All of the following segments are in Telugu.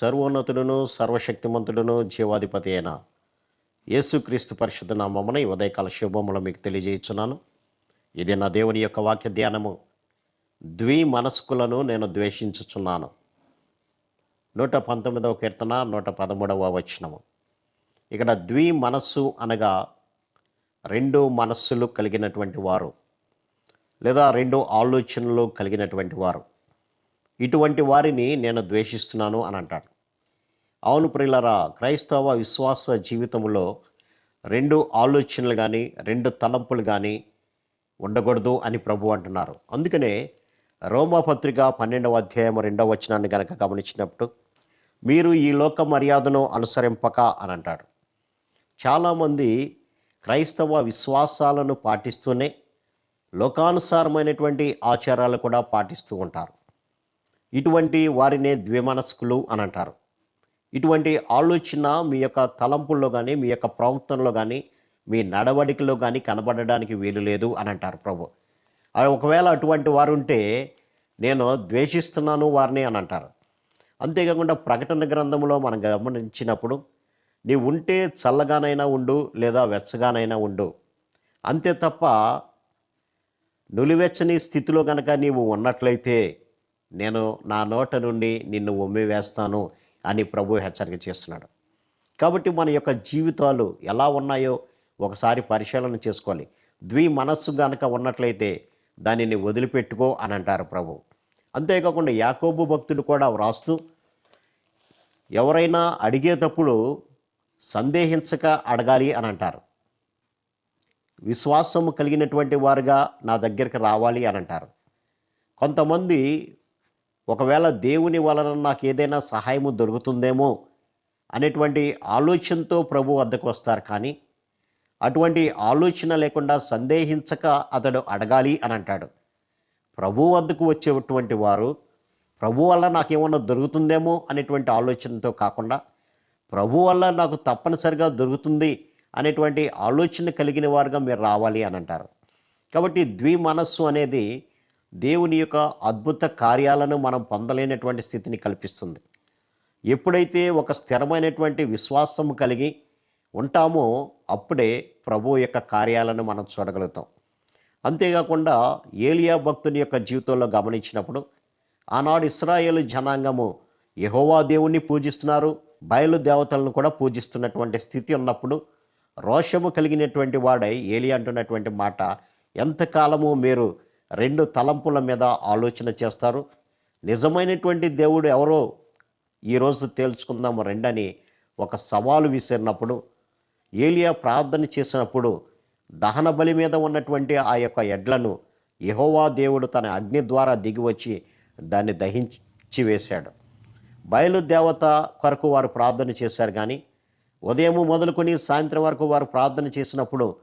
సర్వోన్నతుడును సర్వశక్తిమంతుడును జీవాధిపతి అయిన యేసుక్రీస్తు పరిశుద్ధ నామమున ఈ ఉదయకాల శుభములు మీకు తెలియజేయుచున్నాను. ఇది నా దేవుని యొక్క వాక్య ధ్యానము. ద్వి మనస్కులను నేను ద్వేషించుచున్నాను. నూట పంతొమ్మిదవ కీర్తన నూట పదమూడవ వచనము. ఇక్కడ ద్వి మనస్సు అనగా రెండు మనస్సులు కలిగినటువంటి వారు లేదా రెండు ఆలోచనలు కలిగినటువంటి వారు. ఇటువంటి వారిని నేను ద్వేషిస్తున్నాను అని అంటాడు. అవును ప్రియులరా క్రైస్తవ విశ్వాస జీవితంలో రెండు ఆలోచనలు కానీ రెండు తలంపులు కానీ ఉండకూడదు అని ప్రభు అంటున్నారు. అందుకనే రోమాపత్రిక పన్నెండవ అధ్యాయం రెండవ వచనాన్ని కనుక గమనించినప్పుడు మీరు ఈ లోక మర్యాదను అనుసరింపక అని అంటాడు. చాలామంది క్రైస్తవ విశ్వాసాలను పాటిస్తూనే లోకానుసారమైనటువంటి ఆచారాలు కూడా పాటిస్తూ ఉంటారు. ఇటువంటి వారినే ద్విమనస్కులు అని అంటారు. ఇటువంటి ఆలోచన మీ యొక్క తలంపుల్లో కానీ మీ యొక్క ప్రవర్తనలో కానీ మీ నడవడికలో కానీ కనబడడానికి వీలు లేదు అని అంటారు ప్రభు. ఒకవేళ అటువంటి వారు ఉంటే నేను ద్వేషిస్తున్నాను వారిని అని అంటారు. అంతేకాకుండా ప్రకటన గ్రంథంలో మనం గమనించినప్పుడు నీవు ఉంటే చల్లగానైనా ఉండు లేదా వెచ్చగానైనా ఉండు. అంతే తప్ప నులివెచ్చని స్థితిలో కనుక నీవు ఉన్నట్లయితే నేను నా నోట నుండి నిన్ను ఉమ్మి వేస్తాను అని ప్రభు హెచ్చరిక చేస్తున్నాడు. కాబట్టి మన యొక్క జీవితాలు ఎలా ఉన్నాయో ఒకసారి పరిశీలన చేసుకోవాలి. ద్వి మనస్సు గనక ఉన్నట్లయితే దానిని వదిలిపెట్టుకో అని అంటారు ప్రభు. అంతేకాకుండా యాకోబు భక్తుడు కూడా వ్రాస్తూ ఎవరైనా అడిగేటప్పుడు సందేహించక అడగాలి అని అంటారు. విశ్వాసము కలిగినటువంటి వారుగా నా దగ్గరికి రావాలి అని అంటారు. కొంతమంది ఒకవేళ దేవుని వలన నాకు ఏదైనా సహాయము దొరుకుతుందేమో అనేటువంటి ఆలోచనతో ప్రభు వద్దకు వస్తారు. కానీ అటువంటి ఆలోచన లేకుండా సందేహించక అతడు అడగాలి అని అంటాడు. ప్రభు వద్దకు వచ్చేటువంటి వారు ప్రభు వల్ల నాకేమన్నా దొరుకుతుందేమో అనేటువంటి ఆలోచనతో కాకుండా ప్రభు వల్ల నాకు తప్పనిసరిగా దొరుకుతుంది అనేటువంటి ఆలోచన కలిగిన వారుగా మీరు రావాలి అని అంటారు. కాబట్టి ద్వి మనస్సు అనేది దేవుని యొక్క అద్భుత కార్యాలను మనం పొందలేనటువంటి స్థితిని కల్పిస్తుంది. ఎప్పుడైతే ఒక స్థిరమైనటువంటి విశ్వాసం కలిగి ఉంటామో అప్పుడే ప్రభు యొక్క కార్యాలను మనం చూడగలుగుతాం. అంతేకాకుండా ఏలియా భక్తుని యొక్క జీవితంలో గమనించినప్పుడు ఆనాడు ఇస్రాయేల్ జనాంగము యహోవా దేవుణ్ణి పూజిస్తున్నారు బయలు దేవతలను కూడా పూజిస్తున్నటువంటి స్థితి ఉన్నప్పుడు రోషము కలిగినటువంటి వాడై ఏలి అంటున్నటువంటి మాట ఎంతకాలము మీరు రెండు తలంపుల మీద ఆలోచన చేస్తారు. నిజమైనటువంటి దేవుడు ఎవరో ఈరోజు తేల్చుకుందాము రెండని ఒక సవాలు విసిరినప్పుడు ఏలియా ప్రార్థన చేసినప్పుడు దహన బలి మీద ఉన్నటువంటి ఆ యొక్క ఎడ్లను యహోవా దేవుడు తన అగ్ని ద్వారా దిగివచ్చి దాన్ని దహించి వేశాడు. బయలు దేవత కొరకు వారు ప్రార్థన చేశారు కానీ ఉదయం మొదలుకొని సాయంత్రం వరకు వారు ప్రార్థన చేసినప్పుడు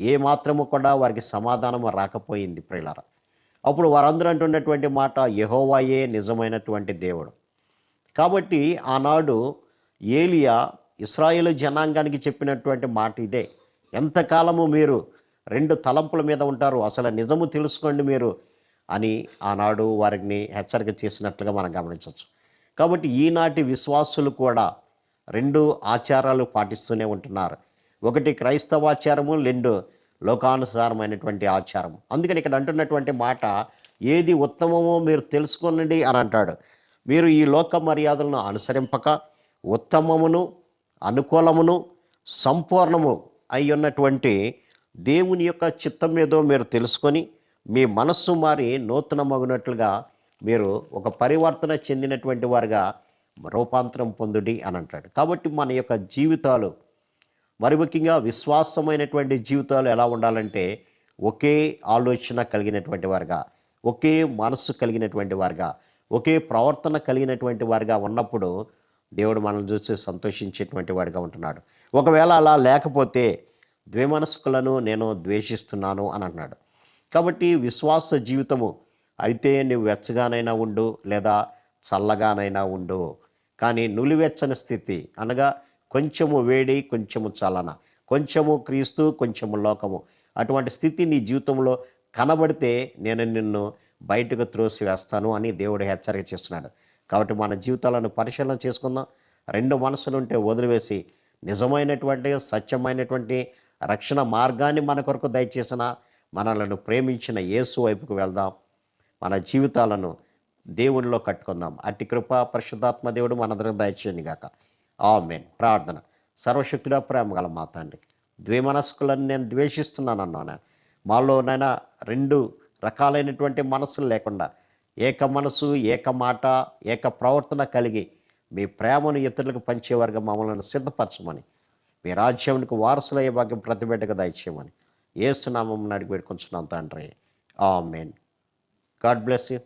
ఏ మాత్రము కూడా వారికి సమాధానం రాకపోయింది ప్రియులార. అప్పుడు వారందరూ అంటున్నటువంటి మాట యహోవాయే నిజమైనటువంటి దేవుడు. కాబట్టి ఆనాడు ఏలియా ఇస్రాయేల్ జనాంగానికి చెప్పినటువంటి మాట ఇదే. ఎంతకాలము మీరు రెండు తలంపుల మీద ఉంటారు అసలు నిజము తెలుసుకోండి మీరు అని ఆనాడు వారిని హెచ్చరిక చేసినట్లుగా మనం గమనించవచ్చు. కాబట్టి ఈనాటి విశ్వాసులు కూడా రెండు ఆచారాలు పాటిస్తూనే ఉంటున్నారు. ఒకటి క్రైస్తవాచారము రెండు లోకానుసారమైనటువంటి ఆచారం అందుకని ఇక్కడ అంటున్నటువంటి మాట ఏది ఉత్తమమో మీరు తెలుసుకోనండి అని అంటాడు. మీరు ఈ లోక మర్యాదలను అనుసరింపక ఉత్తమమును అనుకూలమును సంపూర్ణము అయి ఉన్నటువంటి దేవుని యొక్క చిత్తం ఏదో మీరు తెలుసుకొని మీ మనస్సు మారి నూతనమగునట్లుగా మీరు ఒక పరివర్తన చెందినటువంటి వారుగా రూపాంతరం పొందుడి అని అంటాడు. కాబట్టి మన యొక్క జీవితాలు మరి ముఖ్యంగా విశ్వాసమైనటువంటి జీవితాలు ఎలా ఉండాలంటే ఒకే ఆలోచన కలిగినటువంటి వారుగా ఒకే మనస్సు కలిగినటువంటి వారుగా ఒకే ప్రవర్తన కలిగినటువంటి వారుగా ఉన్నప్పుడు దేవుడు మనల్ని చూసి సంతోషించేటువంటి వాడిగా ఉంటున్నాడు. ఒకవేళ అలా లేకపోతే ద్విమనస్కులను నేను ద్వేషిస్తున్నాను అని అన్నాడు కాబట్టి విశ్వాస జీవితము అయితే నువ్వు వెచ్చగానైనా ఉండు లేదా చల్లగానైనా ఉండు. కానీ నులివెచ్చని స్థితి అనగా కొంచెము వేడి కొంచెము చలన. కొంచెము క్రీస్తు కొంచెము లోకము. అటువంటి స్థితి నీ జీవితంలో కనబడితే నేను నిన్ను బయటకు త్రోసి వేస్తాను అని దేవుడు హెచ్చరిక చేస్తున్నాడు. కాబట్టి మన జీవితాలను పరిశీలన చేసుకుందాం. రెండు మనసులు ఉంటే వదిలివేసి నిజమైనటువంటి సత్యమైనటువంటి రక్షణ మార్గాన్ని మన కొరకు దయచేసిన మనలను ప్రేమించిన యేసు వైపుకు వెళ్దాం. మన జీవితాలను దేవునిలో కట్టుకుందాం. అట్టి కృప పరిశుద్ధాత్మ దేవుడు మనందరం దయచేయండి గాక ఆమెన్. ప్రార్థన. సర్వశక్తుడా ప్రేమ గల మా తండ్రి ద్విమనస్కులను నేను ద్వేషిస్తున్నాను అన్నాను మాలోనైనా రెండు రకాలైనటువంటి మనసులు లేకుండా ఏక మనసు ఏక మాట ఏక ప్రవర్తన కలిగి మీ ప్రేమను ఇతరులకు పంచేవారుగా మమ్మల్ని సిద్ధపరచమని మీ రాజ్యానికి వారసులయ్యే భాగ్యం ప్రతిబిడ్డగా దయచేయమని ఏసునామం అడిగి పెట్టుకుంటున్నాం తండ్రి. ఆమెన్. God bless you.